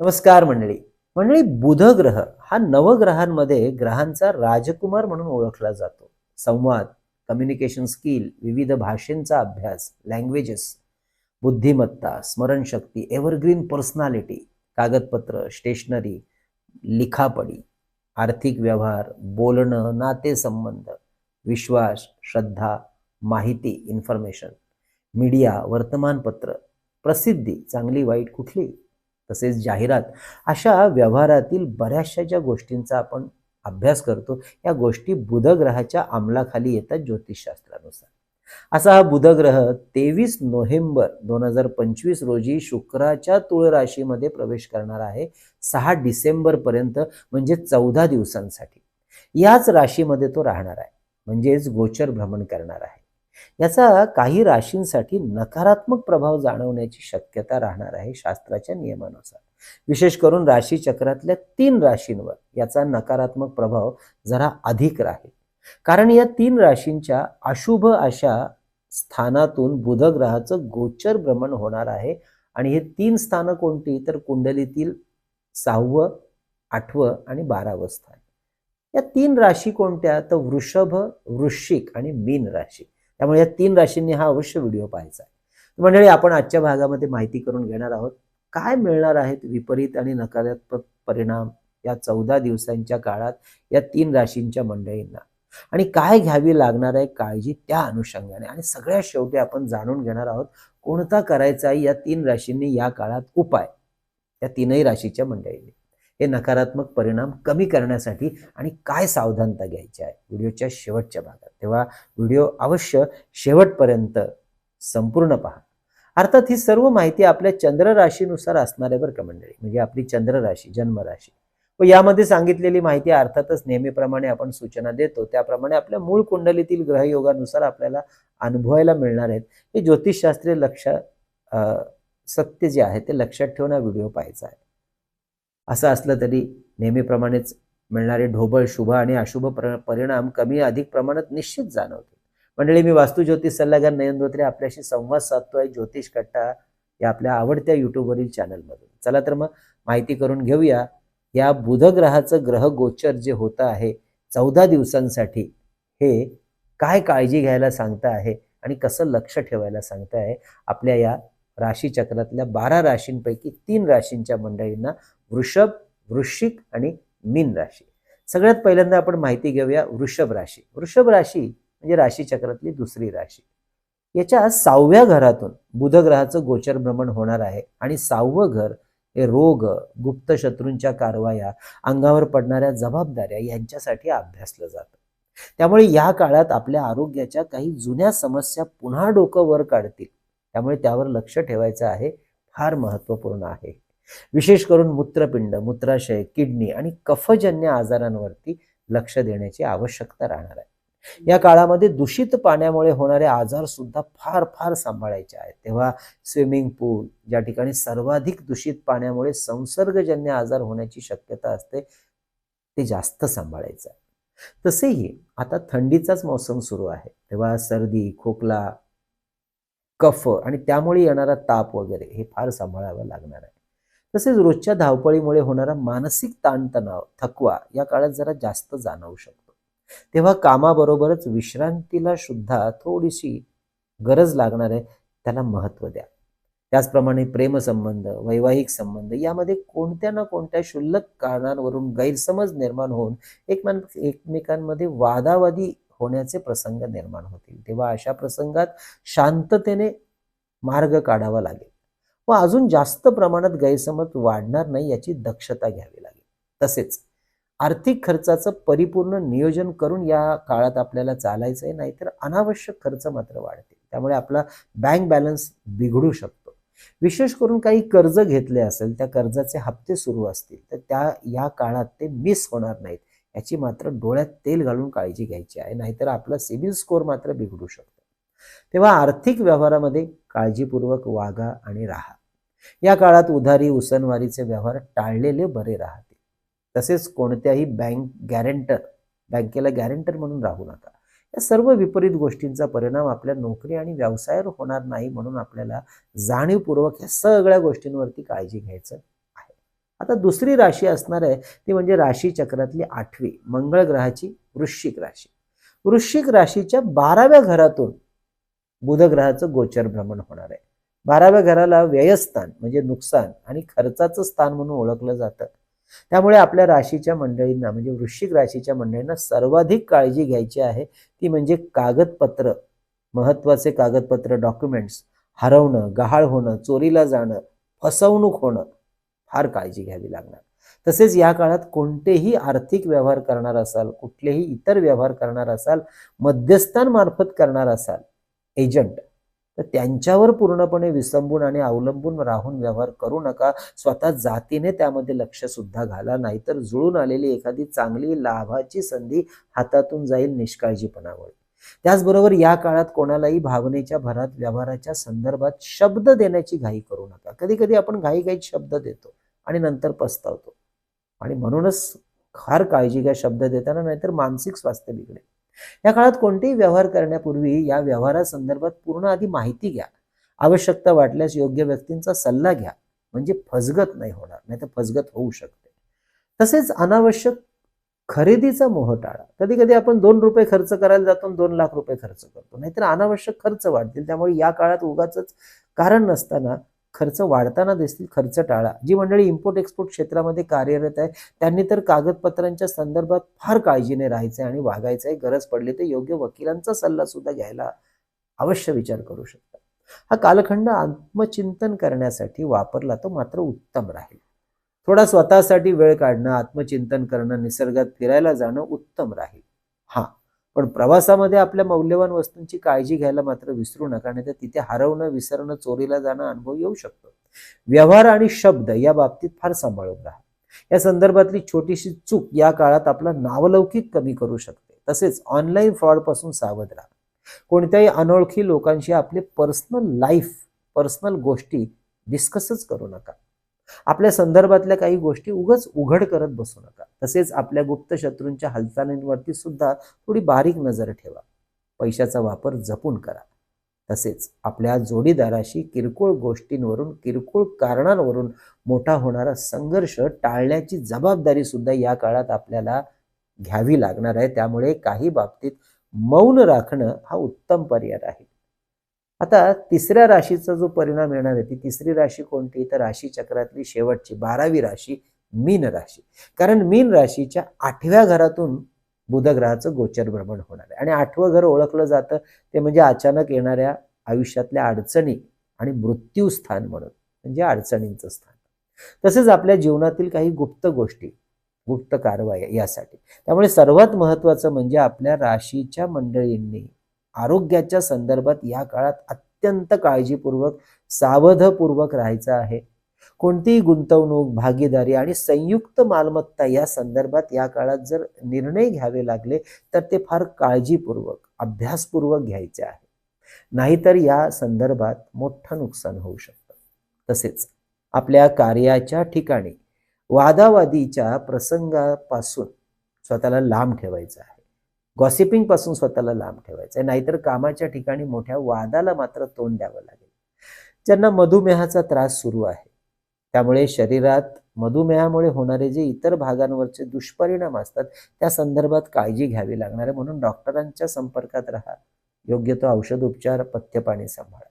नमस्कार मंडळी. मंडळी बुध ग्रह हा नवग्रहांमध्ये ग्रहांचा राजकुमार म्हणून ओळखला जातो. संवाद कम्युनिकेशन स्किल विविध भाषेंचा अभ्यास लँग्वेजेस बुद्धिमत्ता स्मरणशक्ती एव्हरग्रीन पर्सनॅलिटी कागदपत्र स्टेशनरी लिखापडी आर्थिक व्यवहार बोलणं नातेसंबंध विश्वास श्रद्धा माहिती इन्फॉर्मेशन मीडिया वर्तमानपत्र प्रसिद्धी चांगली वाईट कुठली? तसेच जाहिरात. अशा व्यवहारातील बऱ्याचशा ज्या गोष्टींचा आपण अभ्यास करतो या गोष्टी बुधग्रहाच्या अंमलाखाली येतात ज्योतिषशास्त्रानुसार. असा हा बुधग्रह तेवीस नोव्हेंबर दोन हजार पंचवीस रोजी शुक्राच्या तुळ राशीमध्ये प्रवेश करणार आहे सहा डिसेंबर पर्यंत म्हणजे चौदा दिवसांसाठी. याच राशीमध्ये तो राहणार आहे म्हणजेच गोचर भ्रमण करणार आहे. याचा काही राशींसाठी नकारात्मक प्रभाव जाणवण्याची शक्यता राहणार आहे शास्त्राच्या नियमानुसार. विशेष करून राशी चक्रातल्या तीन राशींवर याचा नकारात्मक प्रभाव जरा अधिक राहील. कारण या तीन राशींच्या अशुभ अशा स्थानातून बुधग्रहाचं गोचर भ्रमण होणार आहे आणि हे तीन स्थानं कोणती? तर कुंडलीतील सहावं आठवं आणि बारावं स्थान. या तीन राशी कोणत्या? तर वृषभ वृश्चिक आणि मीन राशी. त्यामुळे या तीन राशींनी हा अवश्य व्हिडिओ पाहायचा आहे. मंडळी आपण आजच्या भागामध्ये माहिती करून घेणार आहोत काय मिळणार आहेत विपरीत आणि नकारात्मक परिणाम या चौदा दिवसांच्या काळात या तीन राशींच्या मंडळींना? आणि काय घ्यावी लागणार आहे काळजी त्या अनुषंगाने? आणि सगळ्यात शेवटी आपण जाणून घेणार आहोत कोणता करायचा आहे या तीन राशींनी या काळात उपाय? या तीनही राशीच्या मंडळींनी. हे नकारात्मक परिणाम कमी करण्यासाठी आणि काय सावधानता घ्यायची आहे? व्हिडिओच्या शेवटच्या भागात. तेव्हा व्हिडिओ अवश्य शेवटपर्यंत संपूर्ण पहा. अर्थात ही सर्व माहिती आपल्या चंद्र राशीनुसार असणाऱ्या बरं का मंडळी? म्हणजे आपली चंद्र राशी जन्म राशी व यामध्ये सांगितलेली माहिती अर्थातच नेहमीप्रमाणे आपण सूचना देतो. त्याप्रमाणे आपल्या मूळ कुंडलीतील ग्रहयोगानुसार आपल्याला अनुभवायला मिळणार आहेत. हे ज्योतिषशास्त्रीय लक्ष सत्य जे आहे ते लक्षात ठेवून हा व्हिडिओ पाहायचा आहे. असं असलं तरी नेहमीप्रमाणेच मिळणारे ढोबळ शुभ आणि अशुभ परिणाम कमी अधिक प्रमाणात निश्चित जाणवतील. मंडळी मी वास्तू ज्योतिष सल्लागार नयन धोत्रे आपल्याशी संवाद साधतोय. ज्योतिष कट्टा या आपल्या आवडत्या युट्यूबवरील चॅनलमधून चला तर मग माहिती करून घेऊया. या बुधग्रहाचं ग्रह गोचर जे होतं आहे चौदा दिवसांसाठी हे काय काळजी घ्यायला सांगता आहे आणि कसं लक्ष ठेवायला सांगतं आहे आपल्या या राशीचक्रातल्या बारा राशींपैकी तीन राशींच्या मंडळींना वृषभ वृश्चिक आणि मीन राशी. सगळ्यात पहिल्यांदा आपण माहिती घेऊया वृषभ राशी. वृषभ राशी म्हणजे राशीचक्रातली दुसरी राशी. याच्या सहाव्या घरातून बुधग्रहाचं गोचर भ्रमण होणार आहे आणि सहावं घर हे रोग गुप्त शत्रूंच्या कारवाया अंगावर पडणाऱ्या जबाबदाऱ्या यांच्यासाठी अभ्यासलं जातं. त्यामुळे या काळात आपल्या आरोग्याच्या काही जुन्या समस्या पुन्हा डोकं वर काढतील. त्यामुळे त्यावर लक्ष ठेवायचं आहे. फार महत्त्वपूर्ण आहे. विशेष करून मूत्रपिंड मूत्राशय किडनी आणि कफजन्य आजारांवरती लक्ष देण्याची आवश्यकता राहणार आहे. या काळामध्ये दूषित पाण्यामुळे होणारे आजार सुद्धा फार फार सांभाळायचे आहेत. तेव्हा स्विमिंग पूल ज्या ठिकाणी सर्वाधिक दूषित पाण्यामुळे संसर्गजन्य आजार होण्याची शक्यता असते ते जास्त सांभाळायचं आहे. तसेही आता थंडीचाच मौसम सुरू आहे. तेव्हा सर्दी खोकला कफ आणि त्यामुळे येणारा ताप वगैरे हे फार सांभाळावं लागणार आहे. तसेच रोजच्या धावपळीमुळे होणारा मानसिक ताणतणाव थकवा या काळात जरा जास्त जाणवू शकतो. तेव्हा कामाबरोबरच विश्रांतीला सुद्धा थोडीशी गरज लागणार आहे त्याला महत्त्व द्या. त्याचप्रमाणे प्रेमसंबंध वैवाहिक संबंध यामध्ये कोणत्या ना कोणत्या क्षुल्लक कारणांवरून गैरसमज निर्माण होऊन एकमेक एकमेकांमध्ये वादावादी होण्याचे प्रसंग निर्माण होतील. तेव्हा अशा प्रसंगात शांततेने मार्ग काढावा लागेल. व अजून जास्त प्रमाणात गैरसमज वाढणार नाही याची दक्षता घ्यावी लागेल. तसेच आर्थिक खर्चाचं परिपूर्ण नियोजन करून या काळात आपल्याला चालायचं आहे नाहीतर अनावश्यक खर्च मात्र वाढतील. त्यामुळे आपला बँक बॅलन्स बिघडू शकतो. विशेष करून काही कर्ज घेतले असेल त्या कर्जाचे हप्ते सुरू असतील तर त्या या काळात ते मिस होणार नाहीत याची मात्र डोळ्यात तेल घालून काळजी घ्यायची आहे नाहीतर आपला सिबिल स्कोअर मात्र बिघडू शकतो. तेव्हा आर्थिक व्यवहारामध्ये काळजीपूर्वक वागा आणि राहा. या काळात उधारी उसनवारीचे व्यवहार टाळलेले बरे राहतील. तसेच कोणत्याही बँक गॅरेंटर बँकेला गॅरेंटर म्हणून राहू नका. या सर्व विपरीत गोष्टींचा परिणाम आपल्या नोकरी आणि व्यवसायावर होणार नाही म्हणून आपल्याला जाणीवपूर्वक या सगळ्या गोष्टींवरती काळजी घ्यायचं आहे. आता दुसरी राशी असणार आहे ती म्हणजे राशी चक्रातली आठवी मंगळ ग्रहाची वृश्चिक राशी. वृश्चिक राशीच्या बाराव्या घरातून बुधग्रहाचं गोचर भ्रमण होणार आहे. बाराव्या घराला व्ययस्थान म्हणजे नुकसान आणि खर्चाचं स्थान म्हणून ओळखलं जातं. त्यामुळे आपल्या राशीच्या मंडळींना म्हणजे वृश्चिक राशीच्या मंडळींना सर्वाधिक काळजी घ्यायची आहे. ती म्हणजे कागदपत्र महत्त्वाचे कागदपत्र डॉक्युमेंट्स हरवणं गहाळ होणं चोरीला जाणं फसवणूक होणं फार काळजी घ्यावी लागणार. तसेच या काळात कोणतेही आर्थिक व्यवहार करणार असाल कुठलेही इतर व्यवहार करणार असाल मध्यस्थांमार्फत करणार असाल एजंट. तर त्यांच्यावर पूर्णपणे विसंबून आणि अवलंबून राहून व्यवहार करू नका. स्वतः जातीने त्यामध्ये लक्ष सुद्धा घाला. नाहीतर जुळून आलेली एखादी चांगली लाभाची संधी हातातून जाईल निष्काळजीपणामुळे. त्याचबरोबर या काळात कोणालाही भावनेच्या भरात व्यवहाराच्या संदर्भात शब्द देण्याची घाई करू नका. कधी कधी आपण घाई घाईत शब्द देतो आणि नंतर पस्तावतो. आणि म्हणूनच फार काळजी घ्या शब्द देताना नाहीतर मानसिक स्वास्थ्य बिघडेल. या काळात कोणतेही व्यवहार करण्यापूर्वी या व्यवहारासंदर्भात पूर्ण आधी माहिती घ्या. आवश्यकता वाटल्यास योग्य व्यक्तींचा सल्ला घ्या. म्हणजे फसगत नाही होणार नाही तर फसगत होऊ शकते. तसेच अनावश्यक खरेदीचा मोह टाळा. कधी कधी आपण दोन रुपये खर्च करायला जातो दोन लाख रुपये खर्च करतो. नाहीतर अनावश्यक खर्च वाढतील. त्यामुळे या काळात उगाच कारण नसताना खर्च वाढताना दिसतील खर्च टाळा. जी मंडळी इम्पोर्ट एक्सपोर्ट क्षेत्रामध्ये कार्यरत आहे त्यांनी तर कागदपत्रांच्या संदर्भात फार काळजीने राहायचं आहे आणि वागायचं आहे गरज पडली तर योग्य वकिलांचा सल्ला सुद्धा घ्यायला अवश्य विचार करू शकता हा कालखंड आत्मचिंतन करण्यासाठी वापरला तो मात्र उत्तम राहील. थोडा स्वतःसाठी वेळ काढणं आत्मचिंतन करणं निसर्गात फिरायला जाणं उत्तम राहील. हा. पण प्रवासामध्ये आपल्या मौल्यवान वस्तूंची काळजी घ्यायला मात्र विसरू नका नाही तर तिथे हरवणं विसरणं चोरीला जाणं अनुभव येऊ शकतो. व्यवहार आणि शब्द या बाबतीत फार सांभाळून राहा. या संदर्भातली छोटीशी चूक या काळात आपला नावलौकिक कमी करू शकते. तसेच ऑनलाईन फ्रॉडपासून सावध राहा. कोणत्याही अनोळखी लोकांशी आपले पर्सनल लाईफ पर्सनल गोष्टी डिस्कसच करू नका. आपल्या संदर्भातल्या काही गोष्टी उगच उघड करत बसू नका. तसेच आपल्या गुप्त शत्रूंच्या हालचालींवरती सुद्धा थोडी बारीक नजर ठेवा. पैशाचा वापर जपून करा. तसेच आपल्या जोडीदाराशी किरकोळ गोष्टींवरून किरकोळ कारणांवरून मोठा होणारा संघर्ष टाळण्याची जबाबदारी सुद्धा या काळात आपल्याला घ्यावी लागणार आहे. त्यामुळे काही बाबतीत मौन राखणं हा उत्तम पर्याय आहे. आता तिसऱ्या राशीचा जो परिणाम येणार आहे ती तिसरी राशी कोणती? तर राशी चक्रातली शेवटची बारावी राशी मीन राशी. कारण मीन राशीच्या आठव्या घरातून बुधग्रहाचं गोचर भ्रमण होणार आहे. आणि आठवं घर ओळखलं जातं ते म्हणजे अचानक येणाऱ्या आयुष्यातल्या अडचणी आणि मृत्यू स्थान म्हणून. म्हणजे अडचणींचं स्थान. तसेच आपल्या जीवनातील काही गुप्त गोष्टी गुप्त कारवाई यासाठी. त्यामुळे सर्वात महत्वाचं म्हणजे आपल्या राशीच्या मंडळींनी आरोग्याच्या संदर्भात या काळात अत्यंत काळजीपूर्वक सावधपूर्वक राहायचं आहे. कोणतीही गुंतवणूक भागीदारी आणि संयुक्त मालमत्ता या संदर्भात या काळात जर निर्णय घ्यावे लागले तर ते फार काळजीपूर्वक अभ्यासपूर्वक घ्यायचे आहे. नाहीतर या संदर्भात मोठं नुकसान होऊ शकतं. तसेच आपल्या कार्याच्या ठिकाणी वादावादीच्या प्रसंगापासून स्वतःला लांब ठेवायचं आहे. गॉसिपिंगपासून स्वतःला लांब ठेवायचं आहे. नाहीतर कामाच्या ठिकाणी मोठ्या वादाला मात्र तोंड द्यावं लागेल. ज्यांना मधुमेहाचा त्रास सुरू आहे त्यामुळे शरीरात मधुमेहामुळे होणारे जे इतर भागांवरचे दुष्परिणाम असतात त्या संदर्भात काळजी घ्यावी लागणार आहे. म्हणून डॉक्टरांच्या संपर्कात राहा. योग्य तो औषध उपचार पथ्यपाणी सांभाळा.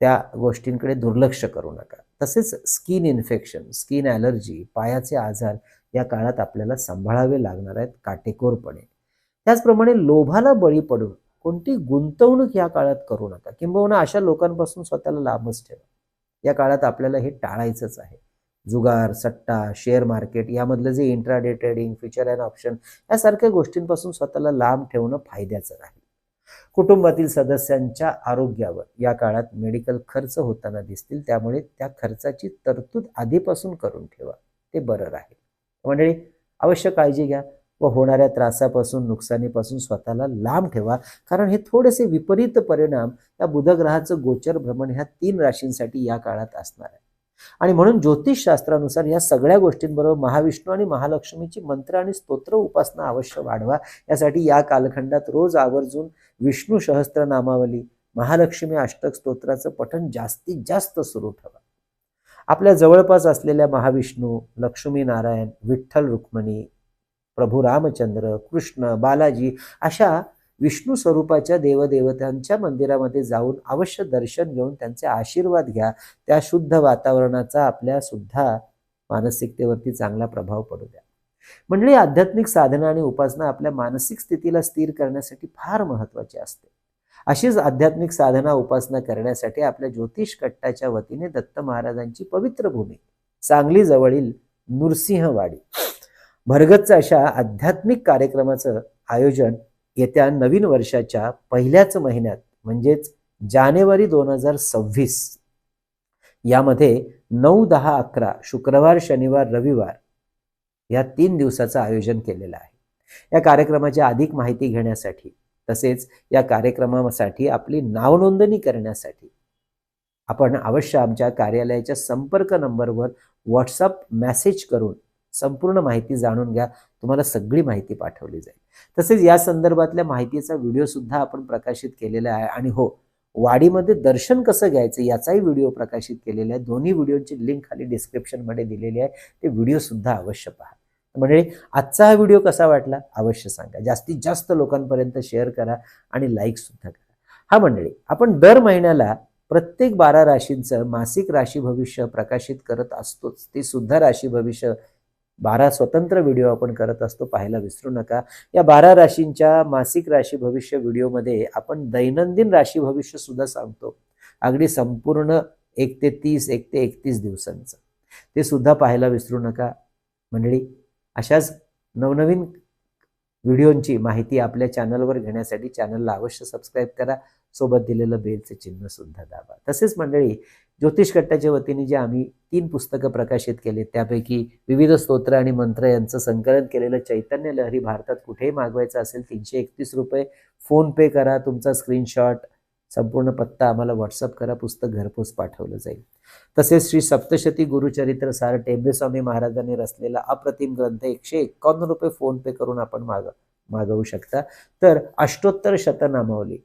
त्या गोष्टींकडे दुर्लक्ष करू नका. तसेच स्किन इन्फेक्शन स्किन ॲलर्जी पायाचे आजार या काळात आपल्याला सांभाळावे लागणार आहेत काटेकोरपणे. त्याचप्रमाणे लोभाला बळी पडून कोणती गुंतवणूक या काळात करू नका. किंबहुना अशा लोकांपासून स्वतःला लांबच ठेवा. या काळात आपल्याला हे टाळायचंच आहे. जुगार सट्टा शेअर मार्केट यामधलं जे intraday trading future and option यासारख्या गोष्टींपासून स्वतःला लांब ठेवणं फायद्याचं राहील. कुटुंबातील सदस्यांच्या आरोग्यावर या काळात मेडिकल खर्च होताना दिसतील. त्यामुळे त्या खर्चाची तरतूद आधीपासून करून ठेवा. ते बरं राहील. मंडळी अवश्य काळजी घ्या व होणाऱ्या त्रासापासून नुकसानीपासून स्वतःला लांब ठेवा. कारण हे थोडेसे विपरीत परिणाम या बुधग्रहाचं गोचर भ्रमण ह्या तीन राशींसाठी या काळात असणार आहे. आणि म्हणून ज्योतिषशास्त्रानुसार या सगळ्या गोष्टींबरोबर महाविष्णू आणि महालक्ष्मीची मंत्र आणि स्तोत्र उपासना अवश्य वाढवा. यासाठी या कालखंडात रोज आवर्जून विष्णू सहस्त्र नामावली महालक्ष्मी अष्टक स्तोत्राचं पठण जास्तीत जास्त सुरू ठेवा. आपल्या जवळपास असलेल्या महाविष्णू लक्ष्मी नारायण विठ्ठल रुक्मिणी प्रभू रामचंद्र कृष्ण बालाजी अशा विष्णू स्वरूपाच्या देवदेवतांच्या मंदिरामध्ये जाऊन अवश्य दर्शन घेऊन त्यांचे आशीर्वाद घ्या. त्या शुद्ध वातावरणाचा आपल्या सुद्धा मानसिकतेवरती चांगला प्रभाव पडू द्या. म्हणजे आध्यात्मिक साधना आणि उपासना आपल्या मानसिक स्थितीला स्थिर करण्यासाठी फार महत्वाची असते. अशीच आध्यात्मिक साधना उपासना करण्यासाठी आपल्या ज्योतिष कट्टाच्या वतीने दत्त महाराजांची पवित्र भूमी सांगली जवळील नृसिंहवाडी. भरगतचं अशा आध्यात्मिक कार्यक्रमाचं आयोजन येत्या नवीन वर्षाच्या पहिल्याच महिन्यात म्हणजेच जानेवारी दोन हजार सव्वीस. यामध्ये नऊ दहा अकरा शुक्रवार शनिवार रविवार या तीन दिवसाचं आयोजन केलेलं आहे. या कार्यक्रमाची अधिक माहिती घेण्यासाठी तसेच या कार्यक्रमासाठी आपली नावनोंदणी करण्यासाठी. आपण अवश्य आमच्या कार्यालयाच्या संपर्क नंबरवर व्हॉट्सअप मेसेज करून संपूर्ण माहिती जाणून घ्या. तुम्हाला सगळी माहिती पाठवली जाईल. तसेच या संदर्भातल्या माहितीचा व्हिडिओ सुद्धा आपण प्रकाशित केलेला आहे. आणि हो वाडीमध्ये दर्शन कसं घ्यायचं याचाही व्हिडिओ प्रकाशित केलेला आहे. दोन्ही व्हिडिओची लिंक खाली डिस्क्रिप्शनमध्ये दिलेली आहे. ते व्हिडिओ सुद्धा अवश्य पहा. म्हणजे आजचा हा व्हिडिओ कसा वाटला अवश्य सांगा. जास्तीत जास्त लोकांपर्यंत शेअर करा आणि लाईक सुद्धा करा. हा मंडळी आपण दर महिन्याला प्रत्येक बारा राशींचं मासिक राशी भविष्य प्रकाशित करत असतोच. ते सुद्धा राशी भविष्य बारा स्वतंत्र व्हिडिओ आपण करत असतो. पाहायला विसरू नका. या बारा राशींच्या मासिक राशी भविष्य व्हिडिओमध्ये आपण दैनंदिन राशी भविष्य सुद्धा सांगतो. अगदी संपूर्ण एक ते तीस एक ते एकतीस दिवसांचं. ते सुद्धा पाहायला विसरू नका. मंडळी अशाच नवनवीन व्हिडिओंची माहिती आपल्या चॅनलवर घेण्यासाठी चॅनलला अवश्य सबस्क्राईब करा. सोबत दिलेलं बेलचं चिन्ह सुद्धा दाबा. तसेच मंडळी ज्योतिष कट्टाच्या वतीने जे आम्ही तीन पुस्तकं प्रकाशित केले त्यापैकी विविध स्तोत्र आणि मंत्र यांचं संकलन केलेलं चैतन्य लहरी भारतात कुठेही मागवायचं असेल तीनशे एकतीस रुपये फोन पे करा. तुमचा स्क्रीनशॉट संपूर्ण पत्ता आम्हाला व्हॉट्सअप करा पुस्तक घरपोच पाठवलं जाईल. तसेच श्री सप्तशती गुरुचरित्र सार टेंबेस्वामी महाराजांनी रचलेला अप्रतिम ग्रंथ एकशे एकावन्न रुपये फोनपे करून आपण माग मागवू शकता. तर अष्टोत्तर शतनामावली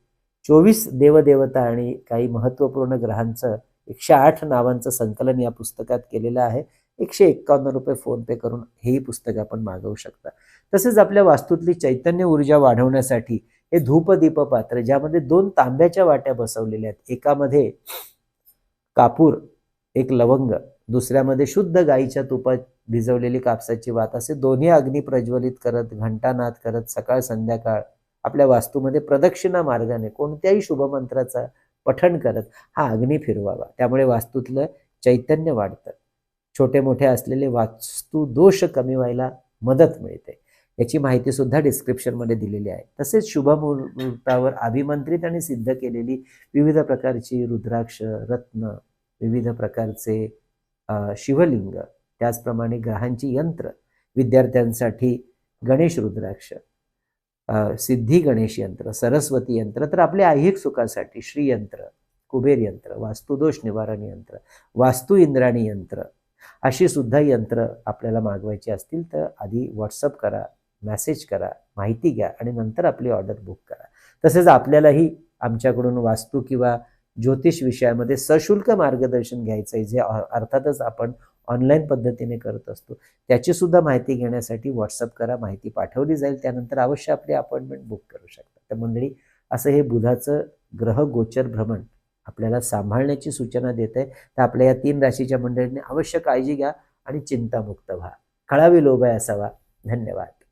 चोवीस देवदेवता आणि काही महत्त्वपूर्ण ग्रहांचं एकशे आठ नावांचं संकलन या पुस्तकात केलेलं आहे. एकशे एक्कावन्न रुपये फोनपे करून हेही पुस्तक आपण मागवू शकता. तसेच आपल्या वास्तूतली चैतन्य ऊर्जा वाढवण्यासाठी हे धूपदीप पात्र ज्यामध्ये दोन तांब्याच्या वाट्या बसवलेल्या आहेत. एकामध्ये कापूर एक लवंग दुसऱ्यामध्ये शुद्ध गाईच्या तुपात भिजवलेली कापसाची वात असे दोन्ही अग्नी प्रज्वलित करत घंटानाद करत सकाळ संध्याकाळ आपल्या वास्तूमध्ये प्रदक्षिणा मार्गाने कोणत्याही शुभमंत्राचा पठण करत हा अग्नी फिरवावा. त्यामुळे वास्तूतलं चैतन्य वाढतं. छोटे मोठे असलेले वास्तू दोष कमी व्हायला मदत मिळते. याची माहितीसुद्धा डिस्क्रिप्शनमध्ये दिलेली आहे. तसेच शुभमुहूर्तावर अभिमंत्रित आणि सिद्ध केलेली विविध प्रकारची रुद्राक्ष रत्न विविध प्रकारचे शिवलिंग त्याचप्रमाणे ग्रहांची यंत्र विद्यार्थ्यांसाठी गणेश रुद्राक्ष सिद्धी गणेश यंत्र सरस्वती यंत्र तर आपल्या ऐहिक सुखासाठी श्रीयंत्र कुबेर यंत्र वास्तुदोष निवारण यंत्र वास्तू इंद्राणी यंत्र अशी सुद्धा यंत्र आपल्याला मागवायची असतील तर आधी व्हॉट्सअप करा. मेसेज करा माहिती घ्या आणि नंतर आपली ऑर्डर बुक करा. तसेच आपल्यालाही आमच्याकडून वास्तू किंवा ज्योतिष विषयामध्ये सशुल्क मार्गदर्शन घ्यायचं आहे जे अर्थातच आपण ऑनलाईन पद्धतीने करत असतो. त्याची सुद्धा माहिती घेण्यासाठी व्हॉट्सअप करा माहिती पाठवली जाईल त्यानंतर अवश्य आपली अपॉइंटमेंट बुक करू शकता. तर मंडळी असं हे बुधाचं ग्रह गोचर भ्रमण आपल्याला सांभाळण्याची सूचना देत आहे तर आपल्या या तीन राशीच्या मंडळींनी अवश्य काळजी घ्या आणि चिंतामुक्त व्हा. कळावी लोभ आहे असावा धन्यवाद.